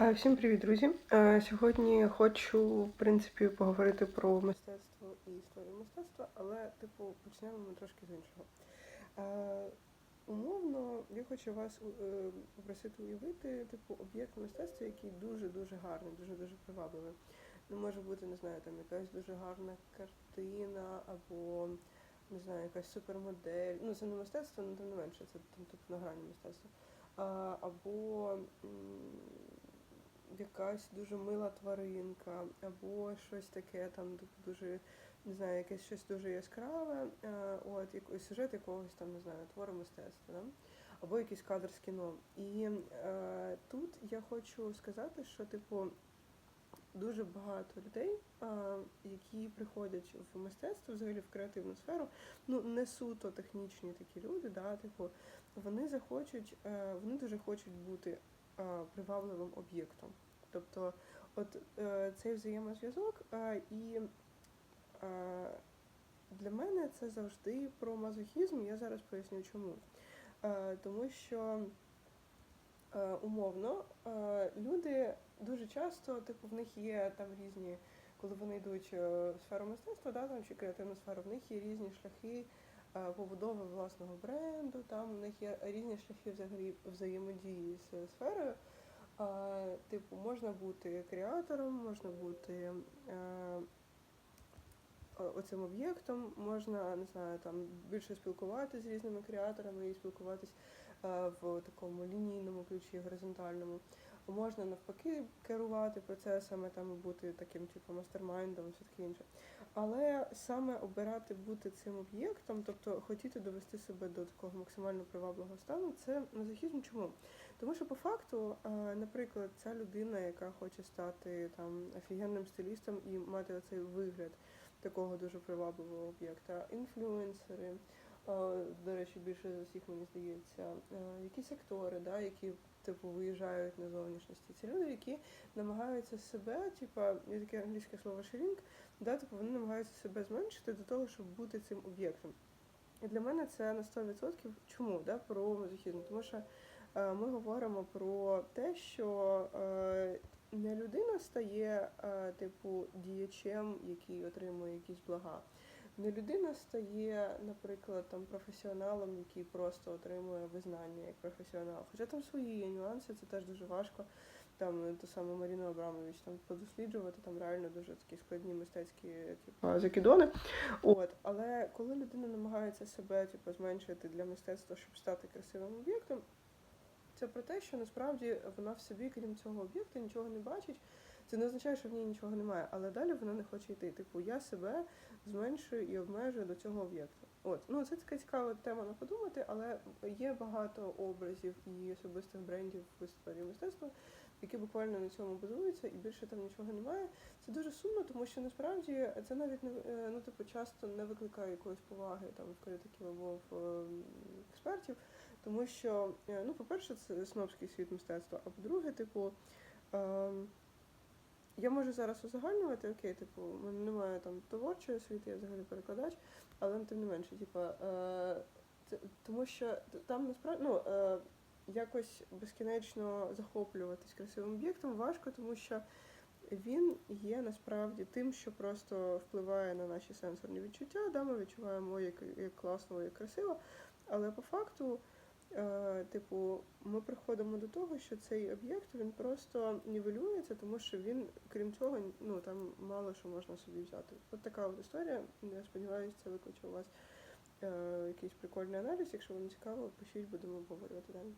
Е, Всім привіт, друзі! Е, Сьогодні хочу, в принципі, поговорити про мистецтво і історію мистецтва, але, типу, почнемо ми трошки з іншого. Е, Умовно, я хочу вас попросити уявити, типу, об'єкт мистецтва, який дуже-дуже гарний, дуже-дуже привабливий. Ну, може бути, не знаю, там якась дуже гарна картина або не знаю, якась супермодель. Ну, це не мистецтво, але тим не менше, це там типу на грані мистецтва. Або якась дуже мила тваринка, або щось таке там дуже, не знаю, якесь щось дуже яскраве, е, от, якийсь сюжет якогось там, не знаю, твору мистецтва, да? або якийсь кадр з кіно. І е, тут я хочу сказати, що, типу, дуже багато людей, е, які приходять в мистецтво, взагалі в креативну сферу, ну не суто технічні такі люди, да, типу, вони захочуть, е, вони дуже хочуть бути привабливим об'єктом. Тобто, от е, цей взаємозв'язок, е, і е, для мене це завжди про мазохізм. Я зараз поясню чому. Е, тому що е, умовно е, люди дуже часто, типу, в них є там різні, коли вони йдуть е, в сферу мистецтва, да, там чи креативну сферу, в них є різні шляхи е, побудови власного бренду, там в них є різні шляхи взагалі взаємодії з сферою. А, Типу, можна бути креатором, можна бути е, оцим об'єктом, можна, не знаю, там більше спілкуватися з різними креаторами і спілкуватись е, в такому лінійному ключі, горизонтальному. Можна навпаки керувати процесами, там бути таким типу мастермайндом, все таке інше. Але саме обирати бути цим об'єктом, тобто хотіти довести себе до такого максимально привабливого стану, це мазохізм. Чому? Тому що по факту, е, наприклад, ця людина, яка хоче стати там офігенним стилістом і мати оцей вигляд такого дуже привабливого об'єкта, інфлюенсери, е, до речі, більше за всіх мені здається, е, якісь актори, да, які типу виїжджають на зовнішності. Це люди, які намагаються себе, типа, є таке англійське слово ширінг, да, типу вони намагаються себе зменшити до того, щоб бути цим об'єктом. І для мене це на 100%. Чому да, про мазохізм? Тому що е, ми говоримо про те, що е, не людина стає, е, типу, діячем, який отримує якісь блага. Не людина стає, наприклад, там професіоналом, який просто отримує визнання як професіонал. Хоча там свої є нюанси, це теж дуже важко. Там ту саму Маріну Абрамович там подосліджувати, там реально дуже такі складні мистецькі типу, закидони. От, але коли людина намагається себе типу, зменшити для мистецтва, щоб стати красивим об'єктом, це про те, що насправді вона в собі, крім цього об'єкта, нічого не бачить. Це не означає, що в ній нічого немає, але далі вона не хоче йти. Типу, я себе зменшую і обмежую до цього об'єкту. От, ну це така цікава тема на подумати, але є багато образів і особистих брендів в історії мистецтва, які буквально на цьому базуються, і більше там нічого немає. Це дуже сумно, тому що насправді це навіть не е, ну, типу, часто не викликає якоїсь поваги там в критиків або в ем, експертів. Тому що, е, ну, по-перше, це снобський світ мистецтва, а по-друге, типу, ем, я можу зараз узагальнювати, окей, типу, в мене немає там творчої освіти, я взагалі перекладач, але тим не менше, типу, е, тому що там насправді ну, е, якось безкінечно захоплюватись красивим об'єктом важко, тому що він є насправді тим, що просто впливає на наші сенсорні відчуття. Да, ми відчуваємо, як, як класно, як красиво. Але по факту, типу, ми приходимо до того, що цей об'єкт він просто нівелюється, тому що він, крім цього, ну там мало що можна собі взяти. От така от історія. Я сподіваюся, це викличе у вас е, якийсь прикольний аналіз. Якщо вам цікаво, пишіть, будемо обговорювати далі.